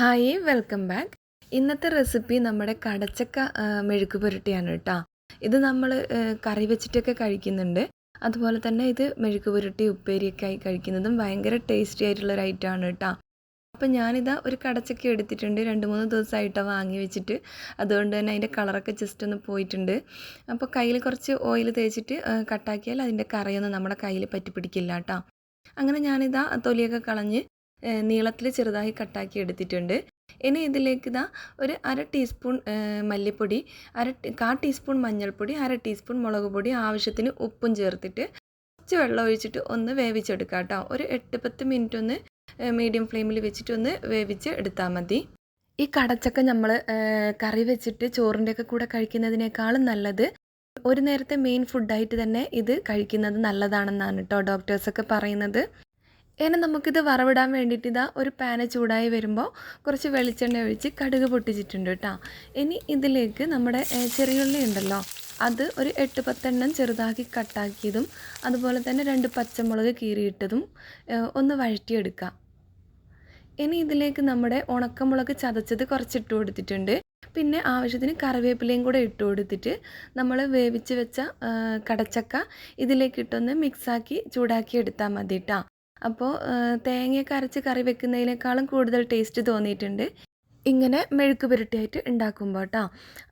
Hi welcome back. ഇന്നത്തെ recipe നമ്മുടെ കടച്ചക്ക മെഴുക്ക് പുരട്ടിയാണ് കേട്ടോ. ഇത് നമ്മൾ കറി വെച്ചിട്ടൊക്കെ കഴിക്കുന്നുണ്ട്. അതുപോലെ തന്നെ ഇത് മെഴുക്ക് പുരട്ടി ഉപ്പേരിയൊക്കെ ആയി കഴിക്കുന്നതും ഭയങ്കര ടേസ്റ്റി ആയിട്ടുള്ള ഒരു ഐറ്റമാണ് കേട്ടോ. അപ്പം ഞാനിതാ ഒരു കടച്ചക്ക എടുത്തിട്ടുണ്ട്. രണ്ട് മൂന്ന് ദിവസമായിട്ടാണ് വാങ്ങി വെച്ചിട്ട്. അതുകൊണ്ട് തന്നെ അതിന്റെ കളറൊക്കെ ജസ്റ്റ് ഒന്ന് പോയിട്ടുണ്ട്. അപ്പോൾ കയ്യിൽ കുറച്ച് ഓയിൽ തേച്ചിട്ട് കട്ടാക്കിയാൽ അതിന്റെ കറിയൊന്നും നമ്മുടെ കയ്യിൽ പറ്റി പിടിക്കില്ല കേട്ടോ. അങ്ങനെ ഞാനിതാ തൊലിയൊക്കെ കളഞ്ഞ് നീളത്തിൽ ചെറുതായി കട്ടാക്കി എടുത്തിട്ടുണ്ട്. ഇനി ഇതിലേക്ക് ഇതാ ഒരു അര ടീസ്പൂൺ മല്ലിപ്പൊടി അര കാ ടീസ്പൂൺ മഞ്ഞൾപ്പൊടി അര ടീസ്പൂൺ മുളക് പൊടി ആവശ്യത്തിന് ഉപ്പും ചേർത്തിട്ട് കുറച്ച് വെള്ളം ഒഴിച്ചിട്ട് ഒന്ന് വേവിച്ചെടുക്കാം കേട്ടോ. ഒരു എട്ട് പത്ത് മിനിറ്റ് ഒന്ന് മീഡിയം ഫ്ലെയിമിൽ വെച്ചിട്ട് ഒന്ന് വേവിച്ച് എടുത്താൽ മതി. ഈ കടച്ചക്ക നമ്മൾ കറി വെച്ചിട്ട് ചോറിന്റെയൊക്കെ കൂടെ കഴിക്കുന്നതിനേക്കാളും നല്ലത് ഒരു നേരത്തെ മെയിൻ ഫുഡായിട്ട് തന്നെ ഇത് കഴിക്കുന്നത് നല്ലതാണെന്നാണ് കേട്ടോ ഡോക്ടേഴ്സൊക്കെ പറയുന്നത്. ഇനി നമുക്കിത് വറവിടാൻ വേണ്ടിയിട്ട് ഇതാ ഒരു പാന ചൂടായി വരുമ്പോൾ കുറച്ച് വെളിച്ചെണ്ണ ഒഴിച്ച് കടുക് പൊട്ടിച്ചിട്ടുണ്ട് കേട്ടോ. ഇനി ഇതിലേക്ക് നമ്മുടെ ചെറിയുള്ളി ഉണ്ടല്ലോ അത് ഒരു എട്ട് പത്തെണ്ണം ചെറുതാക്കി കട്ടാക്കിയതും അതുപോലെ തന്നെ രണ്ട് പച്ചമുളക് കീറിയിട്ടതും ഒന്ന് വഴറ്റിയെടുക്കുക. ഇനി ഇതിലേക്ക് നമ്മുടെ ഉണക്കമുളക് ചതച്ചത് കുറച്ച് ഇട്ട് കൊടുത്തിട്ടുണ്ട്. പിന്നെ ആവശ്യത്തിന് കറിവേപ്പിലയും കൂടെ ഇട്ട് കൊടുത്തിട്ട് നമ്മൾ വേവിച്ച് വെച്ച കടച്ചക്ക ഇതിലേക്കിട്ടൊന്ന് മിക്സാക്കി ചൂടാക്കി എടുത്താൽ മതി കേട്ടോ. അപ്പോൾ തേങ്ങയൊക്കെ അരച്ച് കറി വെക്കുന്നതിനേക്കാളും കൂടുതൽ ടേസ്റ്റ് തോന്നിയിട്ടുണ്ട്. ഇങ്ങനെ മെഴുക്ക് പുരട്ടിയായിട്ട് ഉണ്ടാക്കുമ്പോൾ കേട്ടോ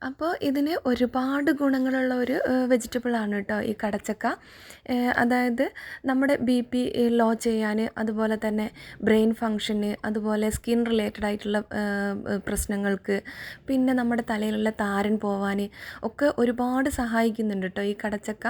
അപ്പോൾ ഇതിന് ഒരുപാട് ഗുണങ്ങളുള്ള ഒരു വെജിറ്റബിളാണ് കേട്ടോ ഈ കടച്ചക്ക. അതായത് നമ്മുടെ ബി പി ലോ ചെയ്യാൻ അതുപോലെ തന്നെ ബ്രെയിൻ ഫങ്ഷന് അതുപോലെ സ്കിൻ റിലേറ്റഡ് ആയിട്ടുള്ള പ്രശ്നങ്ങൾക്ക് പിന്നെ നമ്മുടെ തലയിലുള്ള താരൻ പോവാൻ ഒക്കെ ഒരുപാട് സഹായിക്കുന്നുണ്ട് കേട്ടോ ഈ കടച്ചക്ക.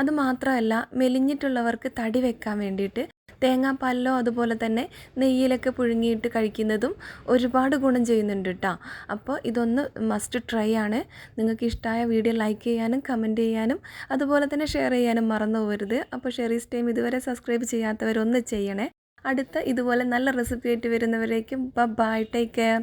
അത് മാത്രമല്ല മെലിഞ്ഞിട്ടുള്ളവർക്ക് തടി വെക്കാൻ വേണ്ടിയിട്ട് തേങ്ങാപ്പാലിലോ അതുപോലെ തന്നെ നെയ്യിലൊക്കെ പുഴുങ്ങിയിട്ട് കഴിക്കുന്നതും ഒരുപാട് ഗുണം ചെയ്യുന്നുണ്ട് കേട്ടോ അപ്പോൾ ഇതൊന്ന് മസ്റ്റ് ട്രൈ ആണ്. നിങ്ങൾക്ക് ഇഷ്ടമായ വീഡിയോ ലൈക്ക് ചെയ്യാനും കമന്റ് ചെയ്യാനും അതുപോലെ തന്നെ ഷെയർ ചെയ്യാനും മറന്നു പോകരുത്. അപ്പോൾ ഷെറീസ് ടൈം ഇതുവരെ സബ്സ്ക്രൈബ് ചെയ്യാത്തവരൊന്ന് ചെയ്യണേ. അടുത്ത ഇതുപോലെ നല്ല റെസിപ്പി ആയിട്ട് വരുന്നവരേക്കും ബൈ ടേക്ക് കെയർ